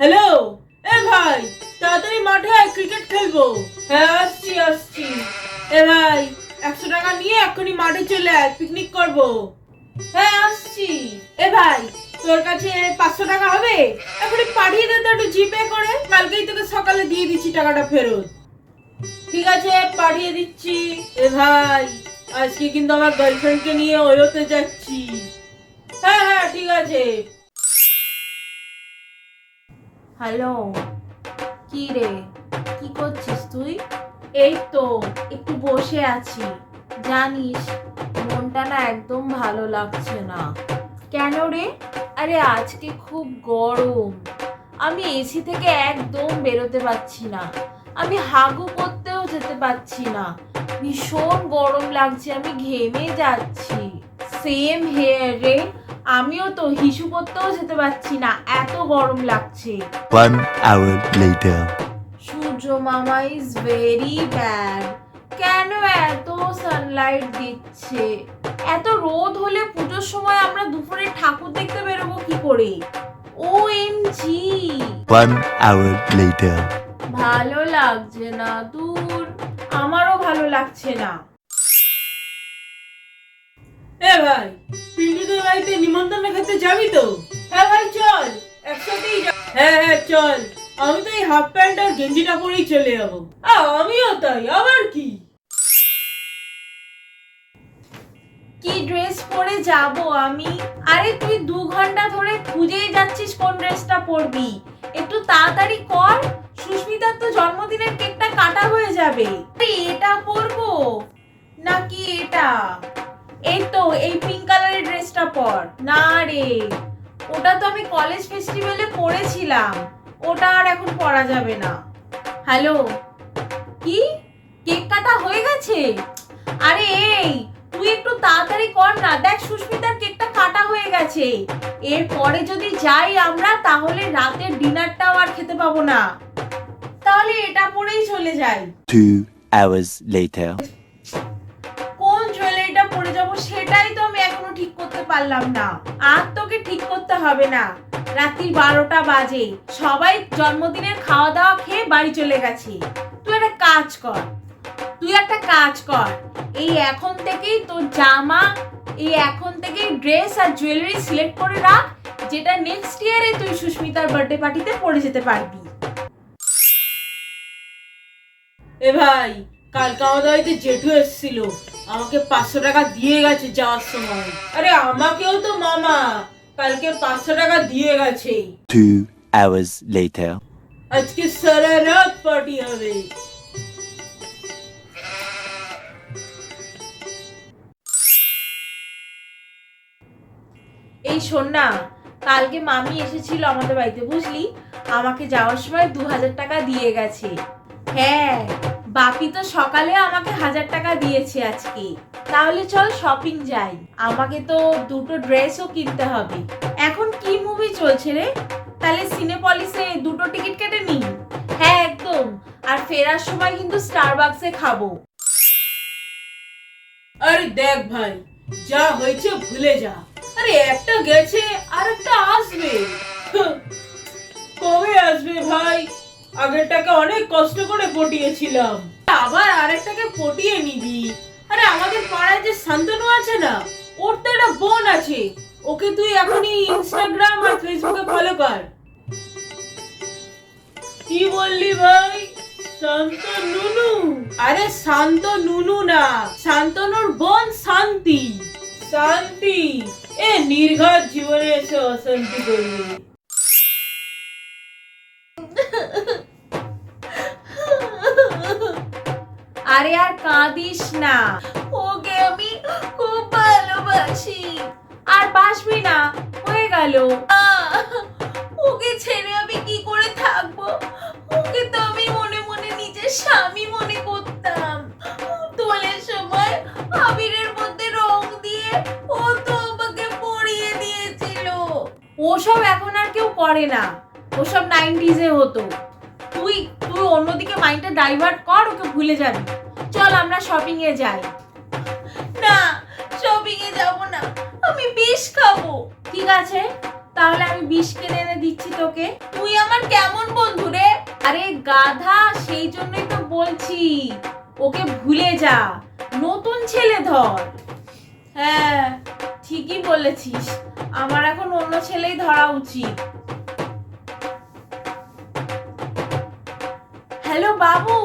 Hello এ ভাই, তাড়াতাড়ি মাঠে আয় ক্রিকেট খেলব। হ্যাঁ আসছি আসছি। এ ভাই, একশো টাকা নিয়ে এক্ষুনি মাঠে চলে আয় পিকনিক করব। হ্যাঁ আসছি। এ ভাই, তোর কাছে পাঁচশো টাকা হবে? এখনই পাঠিয়ে দে তো একটু জিপে করে, কালকেই তোকে সকালে দিয়ে দিচ্ছি টাকাটা ফেরত। ঠিক আছে, পাঠিয়ে দিচ্ছি। এ ভাই, আজকে কিন্তু আমার গার্লফ্রেন্ডকে নিয়ে ওয়োতে যাচ্ছি। হ্যাঁ হ্যাঁ ঠিক আছে। হ্যালো কি রে কি করছিস তুই? এই তো একটু বসে আছি। জানিস মনটা না একদম ভালো লাগছে না। কেন রে? আরে আজকে খুব গরম। আমি এসি থেকে একদম বেরোতে পারছি না। আমি হাগু করতেও যেতে পারছি না। ভীষণ গরম লাগছে আমি ঘেমে যাচ্ছি। সেম হেয়ার রে। আমিও তো হিসু করতেও যেতে পারছি না এত গরম লাগছে। One hour later. সূর্য মামা ইজ ভেরি ব্যাড কেন এত সানলাইট দিচ্ছে? এত রোদ হলে পুজোর সময় আমরা দুপুরে ঠাকুর দেখতে বেরোবো কি করে? O M G One hour later. ভালো লাগছে না দূর আমারও ভালো লাগছে না। এ ভাই পিন্টুদের বাড়িতে নিমন্ত্রণ খেতে যাবি তো? হ্যাঁ ভাই, চল। একসাথেই হ্যাঁ হ্যাঁ চল। আমি তো এই হাফ প্যান্ট আর গেঞ্জিটা পরেই চলে যাব। আমিও তাই, আবার কি? কি ড্রেস পরে যাব আমি? আরে, তুই দু ঘণ্টা ধরে খুঁজেই যাচ্ছিস কোন ড্রেসটা পরবি। একটু তাড়াতাড়ি কর, সুস্মিতার তো জন্মদিনের কেকটা কাটা হয়ে যাবে। এটা পরবো? নাকি এটা? এই তো, এই পিঙ্ক কালারের ড্রেসটা পর। না রে, ওটা তো আমি কলেজ ফেস্টিভ্যালে পরেছিলাম ওটা আর এখন পরা যাবে না। হ্যালো কি? কেক কাটা হয়ে গেছে? আরে এই, তুই একটু তাড়াতাড়ি কর না। দেখ, সুস্মিতার কেকটা কাটা হয়ে গেছে। এরপরে যদি যাই আমরা, তাহলে রাতের ডিনারটাও আর খেতে পাবো না। তাহলে এটা পরেই চলে যাই। Two hours later. পারলাম না। আর তোকে ঠিক করতে হবে না। রাত্রি বারোটা বাজে। সবাই জন্মদিনের খাওয়া দাওয়া খেয়ে বাড়ি চলে গেছে। তুই একটা কাজ কর। তুই একটা কাজ কর। এই এখন থেকেই তোর জামা, এই এখন থেকেই ড্রেস আর জুয়েলারি সিলেক্ট করে রাখ, যেটা নেক্সট ইয়ারে তুই সুস্মিতার বার্থডে পার্টিতে পরে যেতে পারবি। এ ভাই, কাল আমাদের বাড়িতে জেঠু এসেছিল। আমাকে পাঁচশো টাকা দিয়ে গেছে যাওয়ার সময়। আরে আমাকেও তো মামা কালকে পাঁচশো টাকা দিয়ে গেছে। Two hours later. আজকে সারা রাত পার্টি হবে। এই শোন না কালকে মামি এসেছিল আমাদের বাড়িতে বুঝলি? আমাকে যাওয়ার সময় দু হাজার টাকা দিয়ে গেছে। হ্যাঁ। বাপি তো সকালে আমাকে হাজার টাকা দিয়েছে আজকে। তাহলে চল শপিং যাই। আমাকে তো দুটো ড্রেসও কিনতে হবে। এখন কি মুভি চলছে রে? তাহলে সিনেপলিসে দুটো টিকিট কেটে নি হ্যাঁ একদম। আর ফেরার সময় কিন্তু স্টারবাক্সে খাব। আরে দেখ ভাই, যা হয়েছে ভুলে যা। আরে একটা গেছে, আর একটা আসবে। কবে আসবে ভাই? আগেরটাকে অনেক কষ্ট করে পটিয়েছিলাম। আবার আরেকটাকে পটিয়ে নিবি। আরে আমাদের পাড়ায় যে শান্তনু আছে না, ওর তো একটা বোন আছে। ওকে তুই এখনই ইনস্টাগ্রাম আর ফেসবুকে ফলো কর। কি বললি ভাই? শান্ত নুনু আরে শান্ত নুনু না, শান্তনুর বোন শান্তি। শান্তি। এ নির্ঘাত জীবনে এসে অশান্তি করবে আরে আর কাঁদিস না। ওকে আমি খুব ভালোবাসি। আর বাসবি না, হয়ে গেল। ওকে ছেড়ে আমি কি করে থাকব? ওকে তো আমি মনে মনে নিজের স্বামী মনে করতাম। দোলের সময় আবিরের মধ্যে রং দিয়ে ও তো আমাকে পরিয়ে দিয়েছিল। ওসব এখন আর কেউ করে না। ওসব নাইনটিজে হতো। তুই তুই অন্যদিকে মাইন্ডটা ডাইভার্ট কর, ওকে ভুলে যাবি। চল আমরা শপিং এ যাই। না শপিং এ যাব না। আমি বিষ খাব। ঠিক আছে তাহলে আমি বিষ কিনে এনে দিচ্ছি তোকে। তুই আমার কেমন বন্ধু রে? আরে গাধা সেই জন্যই তো বলছি। ওকে ভুলে যা। নতুন ছেলে ধর। হ্যাঁ। ঠিকই বলেছিস। আমার এখন অন্য ছেলেই ধরা উচিত। হ্যালো বাবু।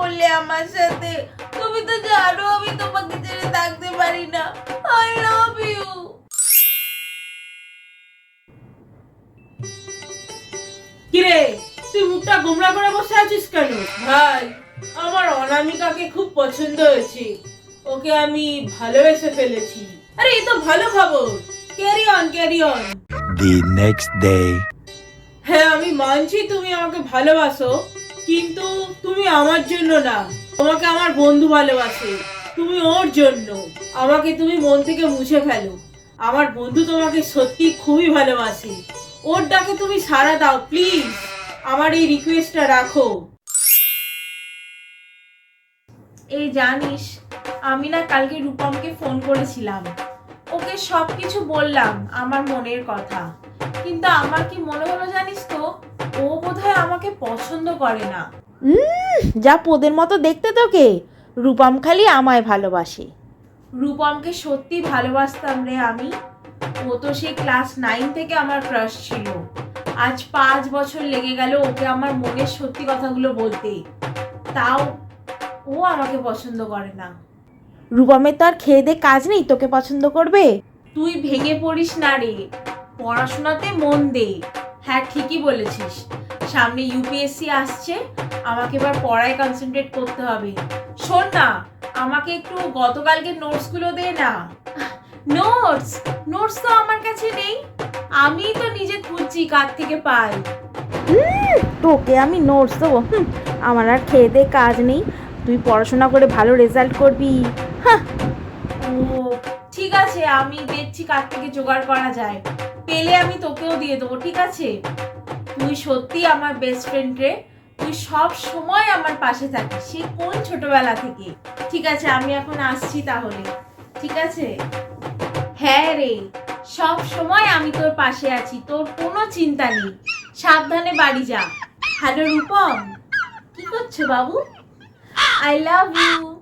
করলে আমার সাথে? তুমি তো জানো আমি তোমাকে ছেড়ে থাকতে পারি না। আই লাভ ইউ কিরে তুই মুখটা গোমরা করে বসে আছিস কেন? ভাই আমার অনামিকাকে খুব পছন্দ হয়েছে। ওকে আমি ভালোবেসে ফেলেছি। আরে এই তো ভালো খবর। Carry on carry on The next day. হ্যাঁ আমি মানছি তুমি আমাকে ভালোবাসো। কিন্তু তুমি আমার জন্য না। তোমাকে আমার বন্ধু ভালোবাসে। তুমি ওর জন্য। আমাকে তুমি মন থেকে মুছে ফেলো। আমার বন্ধু তোমাকে সত্যি খুবই ভালোবাসে। ওর ডাকে তুমি সাড়া দাও, প্লিজ। আমার এই রিকোয়েস্টটা রাখো। এই জানিস, আমি না কালকে রূপমকে ফোন করেছিলাম। ওকে সব কিছু বললাম আমার মনের কথা। কিন্তু আমার কি মনে হলো জানিস তো? ও বোধহয় আমাকে পছন্দ করে না। যা পোদের মতো দেখতে তোকে। রূপম খালি আমায় ভালোবাসে। রূপমকে সত্যি ভালোবাসতাম রে আমি। ও তো সেই ক্লাস নাইন থেকে আমার ক্রাশ ছিল। আজ পাঁচ বছর লেগে গেল ওকে আমার মনের সত্যি কথাগুলো বলতে। তাও ও আমাকে পছন্দ করে না। রূপমের তো আর খেয়ে দে কাজ নেই তোকে পছন্দ করবে? তুই ভেঙে পড়িস না রে। পড়াশোনাতে মন দে। হ্যাঁ ঠিকই বলেছিস। সামনে ইউপিএসসি আসছে আমাকে এবার পড়ায় কনসেন্ট্রেট করতে হবে। শোন না আমাকে একটু গতকালকে নোটসগুলো দে না। নোটস নোটস তো আমার কাছে নেই। আমি তো নিজে খুঁজছি কার থেকে পাই। তোকে আমি নোটস দেবো। আমার আর খেয়ে দে কাজ নেই। তুই পড়াশোনা করে ভালো রেজাল্ট করবি। ও ঠিক আছে আমি দেখছি কার থেকে জোগাড় করা যায়। পেলে আমি তোকেও দিয়ে দেবো, ঠিক আছে? তুই সত্যি আমার বেস্ট ফ্রেন্ড রে। তুই সব সময় আমার পাশে থাকিস সে কোন ছোটবেলা থেকে? ঠিক আছে, আমি এখন আসছি তাহলে। ঠিক আছে? হ্যাঁ রে, সব সময় আমি তোর পাশে আছি, তোর কোনো চিন্তা নেই। সাবধানে বাড়ি যা। হ্যালো রূপম, কি করছ বাবু? I love you